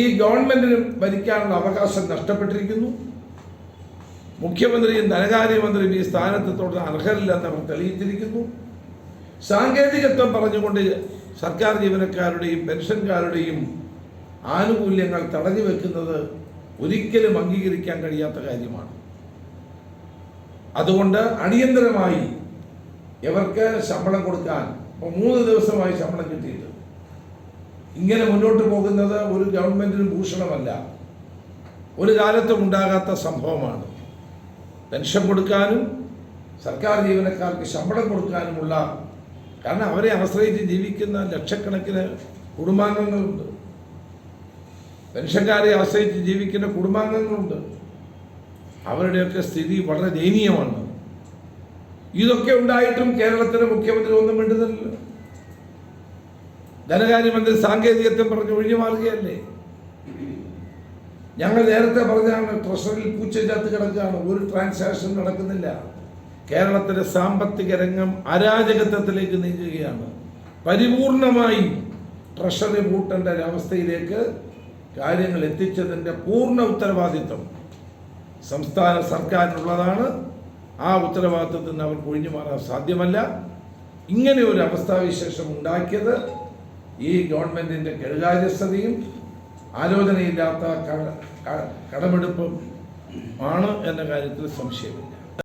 ഈ ഗവൺമെന്റിനും ഭരിക്കാനുള്ള അവകാശം നഷ്ടപ്പെട്ടിരിക്കുന്നു. മുഖ്യമന്ത്രിയും ധനകാര്യമന്ത്രിയും ഈ സ്ഥാനത്ത് തുടരാൻ അർഹരില്ലെന്ന് അവർ തെളിയിച്ചിരിക്കുന്നു. സാങ്കേതികത്വം പറഞ്ഞുകൊണ്ട് സർക്കാർ ജീവനക്കാരുടെയും പെൻഷൻകാരുടെയും ആനുകൂല്യങ്ങൾ തടഞ്ഞു വെക്കുന്നത് ഒരിക്കലും അംഗീകരിക്കാൻ കഴിയാത്ത കാര്യമാണ്. അതുകൊണ്ട് അടിയന്തരമായി ഇവർക്ക് ശമ്പളം കൊടുക്കാൻ മൂന്ന് ദിവസമായി ശമ്പളം കിട്ടിയിട്ട് ഇങ്ങനെ മുന്നോട്ട് പോകുന്നത് ഒരു ഗവൺമെന്റിന് ഭൂഷണമല്ല. ഒരു കാലത്തും ഉണ്ടാകാത്ത സംഭവമാണ്. പെൻഷൻ കൊടുക്കാനും സർക്കാർ ജീവനക്കാർക്ക് ശമ്പളം കൊടുക്കാനുമുള്ള കാരണം അവരെ ആശ്രയിച്ച് ജീവിക്കുന്ന ലക്ഷക്കണക്കിന് കുടുംബാംഗങ്ങളുണ്ട്. പെൻഷൻകാരെ ആശ്രയിച്ച് ജീവിക്കുന്ന കുടുംബാംഗങ്ങളുണ്ട്. അവരുടെയൊക്കെ സ്ഥിതി വളരെ ദയനീയമാണ്. ഇതൊക്കെ ഉണ്ടായിട്ടും കേരളത്തിലെ മുഖ്യമന്ത്രി ഒന്നും വേണ്ടുന്നില്ല ധനകാര്യമന്ത്രി സാങ്കേതികത്വം പറഞ്ഞ് ഒഴിഞ്ഞു മാറുകയല്ലേ ഞങ്ങൾ നേരത്തെ പറഞ്ഞാണ് ട്രഷറിയിൽ പൂച്ചയ്ക്കകത്ത് കിടക്കുകയാണ്. ഒരു ട്രാൻസാക്ഷൻ നടക്കുന്നില്ല. കേരളത്തിലെ സാമ്പത്തിക രംഗം അരാജകത്വത്തിലേക്ക് നീങ്ങുകയാണ്. പരിപൂർണമായി ട്രഷറി പൂട്ടേണ്ട ഒരവസ്ഥയിലേക്ക് കാര്യങ്ങൾ എത്തിച്ചതിന്റെ പൂർണ ഉത്തരവാദിത്വം സംസ്ഥാന സർക്കാരിനുള്ളതാണ്. ആ ഉത്തരവാദിത്വത്തിൽ നിന്ന് അവർക്ക് ഒഴിഞ്ഞു മാറാൻ സാധ്യമല്ല. ഇങ്ങനെ ഒരു അവസ്ഥാവിശേഷം ഉണ്ടാക്കിയത് ഈ ഗവൺമെന്റിന്റെ കെടുകാര്യസ്ഥതയും ആലോചനയില്ലാത്ത കടമെടുപ്പും ആണ് എന്ന കാര്യത്തിൽ സംശയമില്ല.